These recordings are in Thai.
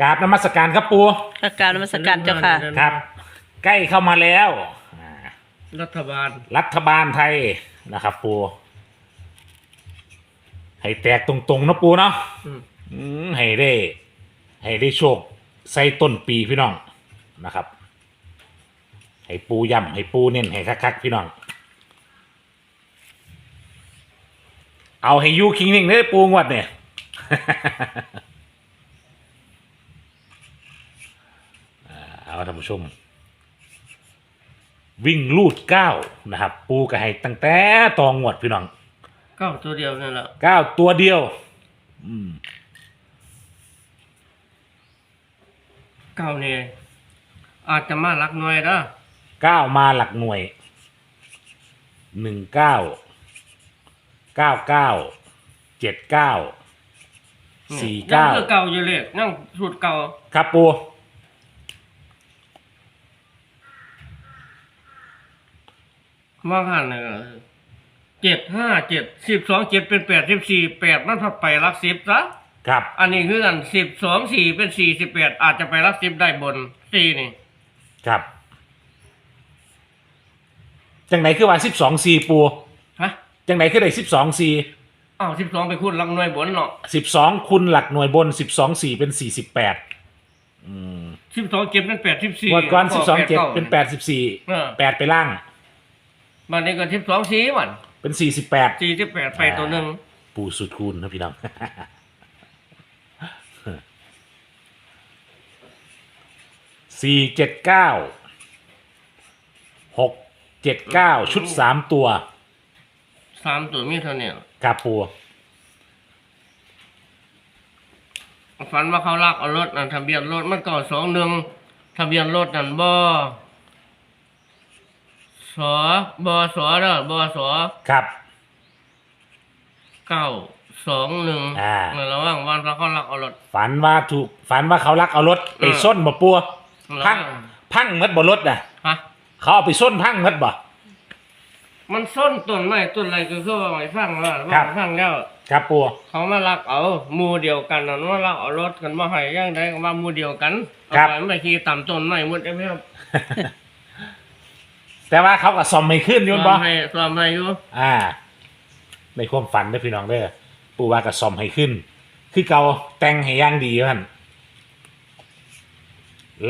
กราบนมัสการครับปูอาการนมัสการเจ้าค่ะ ครับ ใกล้เข้ามาแล้วอ่ารัฐบาลรัฐบาลไทยนะครับปูให้แตกตรงๆนะปูเนาะอืมอืมให้ได้ ให้ได้โชคใส่ต้นปีพี่น้องนะครับ ให้ปูย่ำให้ปูเน้นให้คักๆพี่น้อง เอาให้อยูคิงนิ่งเด้อปูงวดเนี่ย อ่า เอาท่านผู้ชม วิ่งลูดเก้านะครับ ปูก็ให้ตั้งแต่ตองวดพี่น้องเก้าตัวเดียวนั่นแหละเก้าตัวเดียว อืมเก้านี่อาจจะมารักน้อยนะเก้ามาหลักหน่วยหนึ่งเก้าเก้าเก้าเจ็ดเก้าสี่เก้า ยังคือเก่าอยู่เลยนั่งสูตรเก่า ครับปู ว่าหันเนี่ยเจ็ดห้าเจ็ดสิบสองเจ็ดเป็นแปดสิบสี่แปดมันพัดไปรักสิบซะครับ อันนี้คือกันสิบสองสี่เป็นสี่สิบแปดอาจจะไปรักสิบได้บนสี่นี่ ครับ จังไหนคือว่าสิบสองสี่ปูฮะจังไหนคือได้สิบสองสี่อ้าวสิบสองไปคูณรักน้อยบนเนาะสิบสองคูณหลักหน่วยบนสิบสองสี่เป็นสี่สิบแปดอืมสิบสองเจ็ดเป็นแปดสิบสี่งวดก่อนสิบสองเจ็ดเป็นแปดสิบสี่เออแปดไปล่าง มันนี่ก็สิบสองสี่วันเป็นสี่สิบแปดสี่สิบแปดไปตัวหนึ่งปูสุดคูณนะพี่น้อง สี่เจ็ดเก้าหกเจ็ดเก้าชุดสามตัวสามตัวมีเท่านี้กาปูฝันว่าเขาลากเอารถนั่นทะเบียนรถมันเก่าสองหนึ่งทะเบียนรถนั่นบ สบสเด้อบสครับ เก้าสองหนึ่งอ่า ในระหว่างวันเขาลากเอารถ ฝันว่าถูกฝันว่าเขาลักเอารถไปเออ ส้นบ่ปัวระหพัว่างงพังหมัดบ่รถน่ะ ฮะ เขาเอาไปส้นพังหมัดบ่ มันส้นต้นไม้ต้นอะไรก็คือว่าไม่ฟังว่าครัว่าบฟังแล้วครับปัว เขามาลักเอาหมูเดียวกันนั่นว่าลักเอารถกันมาให้ย่างใดก็ว่าหมูเดียวกันเอาครับ ไปไม่ขี่ต่ำต้นไม้หมดได้ไหมครับ แต่ว่าเขาก็ซ่อมไม่ขึ้นอยุ่นบ่ซ้อมให้ซ้อมให้อยู่อ่า ในความฝันเด้อพี่น้องเด้อปูว่าก็ซ่อมให้ขึ้น คือเก่าแต่งให้ย่างดีมัน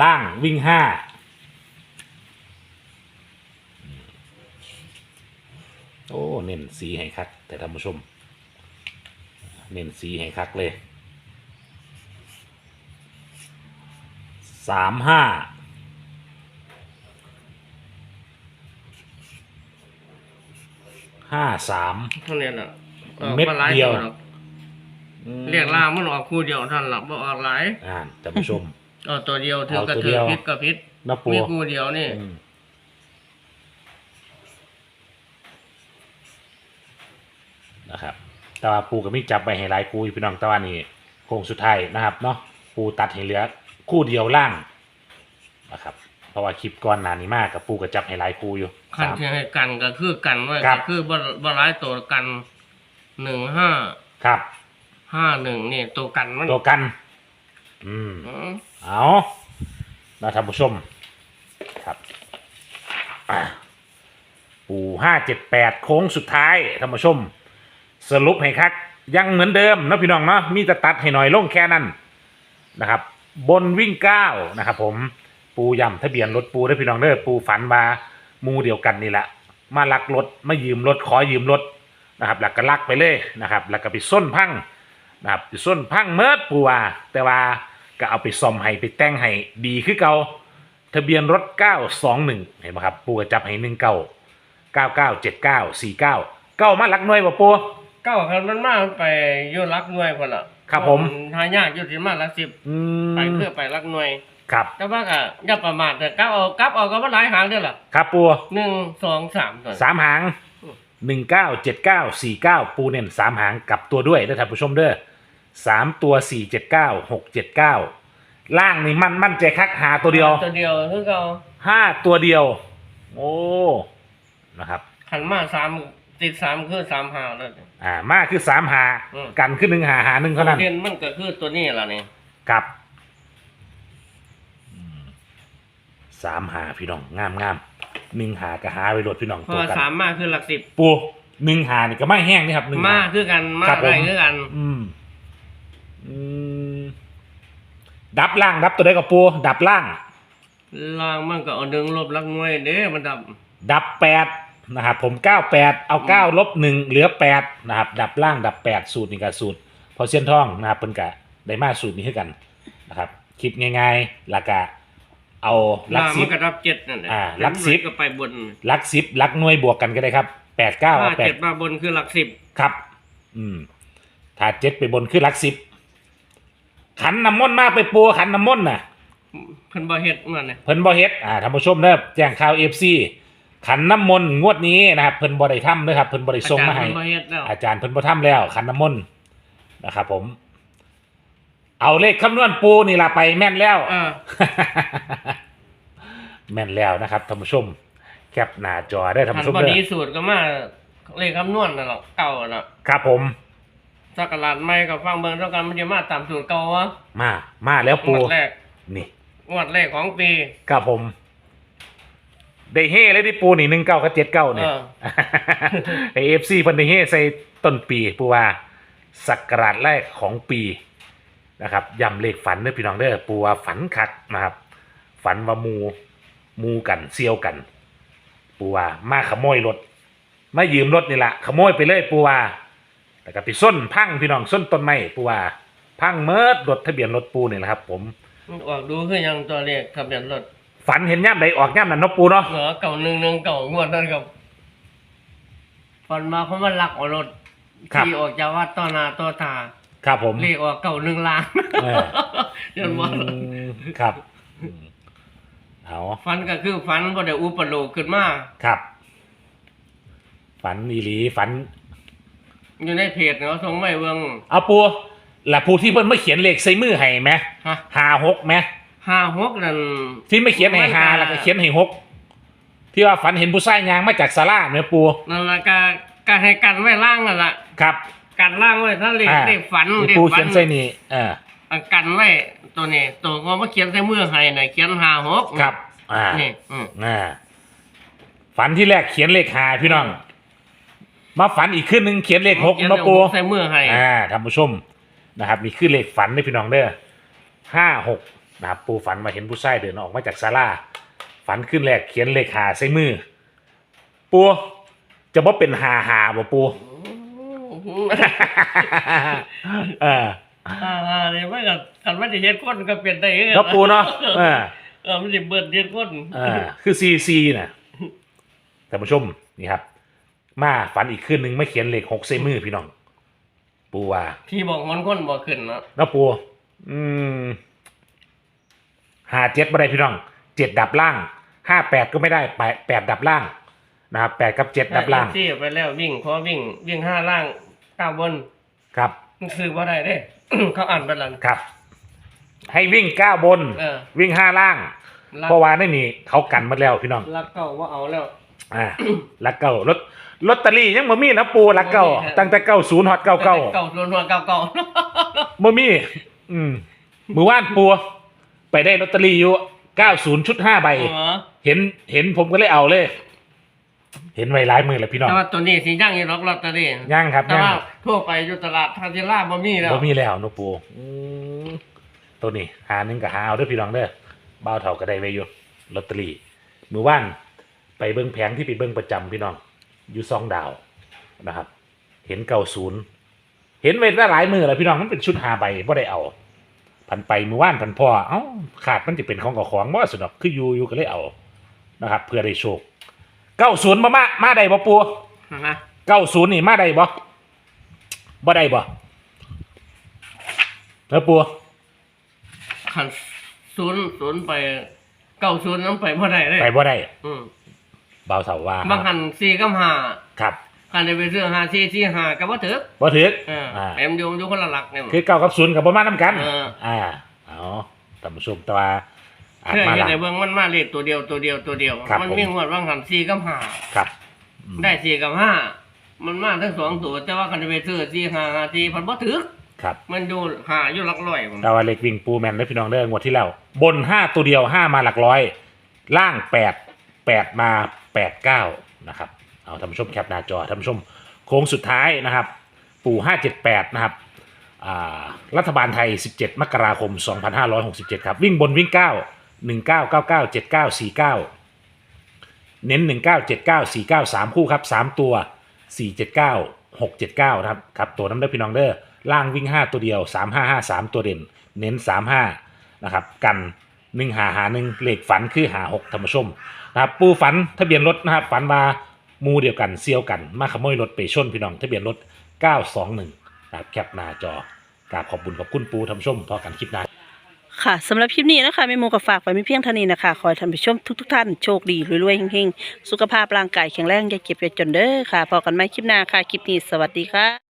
ล่างวิ่งห้าโอ้ เน้นสีให้คักแต่ท่านผู้ชม เน้นสีให้คักเลยสามห้า ห้าสาม เท่านี้แหละออกเม็ดมาหลายเดียว ตัวหรอกเรียกล่างมันออกคู่เดียวท่านละบ่ออกหลายอ่านท่านผู้ชมเอาตัวเดียวถือเอากระตัวถืเดีอยว พิษกับพิษนะปูมีคู่เดียวนี่ อืมนะครับ แต่ว่าปูกับมิจับไปให้หลายคู่อยู่พี่น้องแต่ว่านี่โค้งสุดท้ายนะครับเนาะปูตัดให้เหลือ คู่เดียวล่างนะครับ เพราะว่าคลิปก่อนหนานี้มากกับปูกับจับให้หลายคู่อยู่ คันสาม ที่ให้กันก็คือกันไว้ครัก็บ คือบ่บ่หลายตัวกันหนึ่งห้าครับ ห้าหนึ่งนี่ตัวกันมันตัวกัน อืม อืมเอานะท่านผู้ชม ครับอะปูห้าเจ็ดแปดโค้งสุดท้ายท่านผู้ชม สรุปให้คักยังเหมือนเดิมนะพี่น้องเนาะมีแต่ตัดให้หน่อยลงแค่นั้นนะครับ บนวิ่งเก้านะครับผมปูย่ำทะเบียนรถปูได้อพี่น้องเด้อปูฝันมา หมูเดียวกันนี่แหละมาลักรถมายืมรถขอยืมรถนะครับแล้วก็ลักไปเลยนะครับแล้วก็ไปส้นพังนะครับไปส้นพังเมิดปูว่าแต่ว่าก็เอาไปซ่อมให้ไปแต่งให้ดีคือเก่าทะเบียนรถ 921 เห็นไหมครับ ปูก็จับให้1 9 9979 49เก้ามาลักหน่วยบ่ปูเก้าคันมันมาไปอยู่รักหน่วยพุ่นล่ะครับผม หายากอยู่ที่มารักสิบอืไปมเพื่อไปรักหน่วย ครับแต่ว่าก็อย่าประมาทแต่กลับเอากลับเอาก็บ่หลายหางเด้อล่ะครับปูหนึ่งสองสามตัวสามหางหนึ่งเก้าเจ็ดเก้าสี่เก้าปูเน่นสามหางกลับตัวด้วยนะท่านผู้ชมเด้อสามตัวสี่เจ็ดเก้าหกเจ็ดเก้าล่างนี่มันมั่นใจคักหาตัวเดียวตัวเดียวคือเก่าห้าตัวเดียว โอ้นะครับขันมาสามติดสามคือสามหาเลย อ่า มาคือสามหาอืม กันขึ้นหนึ่งหาหาหนึ่งเท่านั้นเด่นมันก็คือตัวนี้ล่ะนี่กับ สามหาพี่น้องงามงามหนึ่งหากะหาไปรถพี่น้องเพตัราะวว่ากันสามมากคือหลักสิบปูหนึ่งหานี่ก็ไม่แห้งนี่ครับหนึ่งมาหาคือกันมาครับผม ได้คือกัน อืมอืมดับล่างดับตัวได้กับปูดับล่างล่างมันก็เอาหนึ่งลบหลักหน่วยเด้มันดับดับแปดนะครับผมเก้าแปดเอาเก้าลบหนึ่งเหลือแปดนะครับดับล่างดับแปดสูตรนี่กับสูตร พอเส้นท่องนะครับเพิ่นกะได้มาสูตรนี้ให้กันนะครับคิดง่ายๆหลักกะ เอาหลัล่ากงสิมับ นก็ดับเจ็ดนั่นแหละอ่าหลักสิบ ก็ไปบนหลักสิบหลักหน่วยบวกกันก็ได้ครับแปดเก้าถ้าแปดเจ็ดมาบนคือหลักสิบครับ อืมถ้าเจ็ดไปบนคือหลักสิบขันน้ำมนต์มาไปปัวขันน้ำมนต์น่ะ เพิ่นบ่เฮ็ดมันเนี่ยเพิ่นบ่เฮ็ดอ่าท่านผู้ชมเด้อแจ้งข่าว FC ขันน้ำมนต์งวดนี้นะครับเพิ่นบ่ได้ทำเด้อครับเพิ่นบ่ได้ส่งมาให้อาจารย์เพิ่นบ่เฮ็ดแล้วอาจารย์เพิ่นบ่ทำแล้วขันน้ำมนต์นะครับผม เอาเลขคำนวณปูนี่ล่ะไปแม่นแล้ว เออ แม่นแล้วนะครับท่านผู้ชม แคปหน้าจอได้อท่านทันผู้ชมพอเด้ดีอสูตรก็มาเลขคำนวณนั่นหรอกเก่าน่ะครับผม สักกะลาดใหม่กับฟังเบิ่งเท่ากันมันจะมาตามสูตรเก่าวะมามาแล้วงปูวดแรกนี่งวดแรกของปี ครับผม ได้เฮ่เลยที่ปูนี่หนึ่งเก้ากับเจ็ดเก้าเนี่ย เออ ไอเอฟซีเพิ่นได้เฮ่ใส่ต้นปีปูว่าสักราชแรกของปี นะครับย้ำเลขฝันเด้อพี่น้องเด้อปูว่าฝันคักนะครับ ฝันว่าหมูหมูกันเซียวกัน ปูว่ามาขโมยรถมายืมรถนี่แหละขโมยไปเลยปูว่าแต่ก็ไปส้นพังพี่น้องส้นต้นไม้ปูว่าพังเมิดรถทะเบียนรถปูนี่แหละครับ ผมมันออกดูคือยังตัวเลขทะเบียนรถฝันเห็นย่ำใดออกย่ำนั้นเนาะปูเนาะเหรอเก่าหนึ่งหนึ่งเก่างวดนั่นกับฝันมาเพราะมันลักเอารถขี่ออกจากวัดต่อหนาต่อตา ครับผมเลขออกเก่าหนึ่งล้านเออเดี๋ยันว่าอืมครับอืมเอาฝันก็คือฝันบ่ได้อุปโลกขึ้นมา ครับ ฝันอีหลีฝัน อยู่ในเพจเนาะส่งไม่เบิ่งเอาปูและผู้ที่เพิ่นไม่เขียนเลขใส่มือให้ไหมฮะหาหกไหมห้าหกนั่น ที่ไม่เขียนให้หาแล้วก็เขียนให้หกที่ว่าฝันเห็นผู้ชายยางมาจากศาลาเนี่ยปูนั่นละก็ก็ให้กันไว้ล่างนั่นล่ะครับ กันล่างไว้ถ้าเลขอ่า เลขฝันที่เลขปูฝัเขียนใส่นี่เอออันกันไว้ตัวนี้ตัวก็มาเขียนใส่มือให้น่ะเขียนห้าหกครับอ่านี่อืมอ่าฝันที่แรกเขียนเลขหาพี่น้อง มาฝันอีกขึ้นหนึ่งเขียนเลขหกเขียนมาเลขปูหกใส่มือให้อ่าท่านผู้ชมนะครับนี่คือเลขฝันนี่พี่น้องเด้อห้าหกนะครับปูฝันมาเห็นผู้ชายเดินออกมาจากศาลาฝันขึ้นแรกเขียนเลขหาใส่มือ ปูจะบ่เป็นหาหาบ่ปู เอออ่าอ่านี่มันก็คันมันสิเฮ็ดคนก็เป็นได้เอเนาะปูเนาะเออเออมันสิเบิดเฮ็ดคนเออคือซีซีน่ะท่านผู้ชมนี่ครับ มาฝันอีกคืนหนึ่งไม่เขียนเลขหกใส่มือพี่น้อง ปูว่าที่บอกมันคนบ่ขึ้นเนาะเนาะปู อืมหาเจ็ดไม่ได้พี่น้องเจ็ดดับล่างห้าแปดก็ไม่ได้แปดแปดดับล่างนะครับแปดกับเจ็ดดับล่าง ที่ไปแล้ววิ่งพอวิ่งวิ่งห้าล่างเก้าบนครับ มันคือบ่ได้เด้ เขาอ่านไปแล้วครับ ให้วิ่งเก้าบน เออ วิ่งห้าล่าง รักเพราะว่านี่นี่เขากันหมาแล้วพี่น้อง รักเก่าว่าเอาแล้ว อ่าลักเก้ารถลอตเตอรี่ยังบ่มีนะปูลักเก้าบ่มีครับ ตั้งแต่เก้าศูนย์ฮอตเก้าเก้าเก่าส่วนหัวเก่าเก่าบ่มี อืมมือว่านปูไปได้ลอตเตอรี่อยู่เก้าศูนย์ชุดห้าใบ เหรอเห็นเห็นผมก็เลยเอาเลย เห็นไว้หลายมือแล้วพี่น้องแต่ว่าตัวนี้สิย่างอยู่ล็อกลอตเตอรี่ย่างครับแต่ย่างว่าทั่วไปอยู่ตลาดทาเทล่าบ่มีแล้วบ่มีแล้วเนอะปูอืมตัวนี้หาหนึ่งกับหาเอาเด้อพี่น้องเด้อบ้าวเท่าก็ได้ไว้อยู่ลอตเตอรี่มือว่านไปเบิ้งแผงที่ไปเบิ้งประจำพี่น้อง อยู่ซองดาวนะครับ เห็นเก่าศูนย์เห็นไว้ได้หลายมือแล้วพี่น้องมันเป็นชุดหาใบบ่ได้เอา พันไปมือว่านพันพ่อเอ้าขาดมันจะเป็นของกับของว่าสุดอกคืออยู่อยู่ก็เลยเอานะครับ เพื่อได้โชค เก้าศูนย์มามามาได้บ่ปูนะเก้าศูนย์นี่มาได้บ่บ่ได้บ่แล้วปูขันศูนย์ศูนย์ไปเก้าศูนย์นั้นไปบ่ได้เลยไปบ่ได้อืมเบาเสาว่าบางหันสี่กับห้าครับคันได้ไปซื้อห้าสี่สี่ห้าก็บ่ถึกบ่ถึกเอออ่าเอ็มอยู่อยู่คนละหลักเนี่ยคือเก้ากับศูนย์กับบ่มานํกันเอออ่าเอาท่านผู้ชมแตัวา อาจเพื่อมาที่หลังได้เบิ่งมันมาเลขตัวเดียวตัวเดียวตัวเดียว ครับมันผม มีงวดบางหันสี่กับห้าครับอืมได้สี่กับห้ามันมาทั้งสองตัวแต่ว่าคันได้ไปซื้อสี่ห้าห้าสี่พันบ่ถึกครับมันอยู่ห้าอยู่หลักร้อยผมแต่ว่าเล็กวิ่งปูแมนได้พี่น้องเด้องวดที่แล้ว บนห้าตัวเดียวห้ามาหลักร้อย ล่างแปดแปดมาแปดเก้านะครับ เอาท่านผู้ชมแคปหน้าจอท่านผู้ชมโค้งสุดท้ายนะครับ ปู่ห้าเจ็ดแปดนะครับอ่ารัฐบาลไทย 17 มกราคม 2567 ครับ วิ่งบนวิ่ง 9 19 99 79 49เน้น19 79 49 3คู่ครับ3ตัว479 679นะครับครับตัวน้ำได้พี่น้องเด้อล่างวิ่ง5ตัวเดียว3553ตัวเด่น เน้น35นะครับกัน1หาหา1เลขฝันคือหา6ธรรมชมนะครับปูฝันทะเบียนรถนะครับฝันมามูเดียวกันเซียวกันมาขโมยรถไปชนพี่น้องทะเบียนรถ 921นะครับแคปหน้าจอกราบขอบคุณขอบคุณปูธรรมชมพอกันคลิปหน้า ค่ะสำหรับคลิปนี้นะคะแม่โมูก็ฝากไว้ไม่เพียงเท่านี้นะคะ ขอให้ท่านผู้ชมทุกๆท่านโชคดีรวยๆเฮงๆ สุขภาพร่างกายแข็งแรงอย่าเก็บอย่าจนเด้อค่ะพอกันไหมคลิปหน้าค่ะ คลิปนี้สวัสดีค่ะ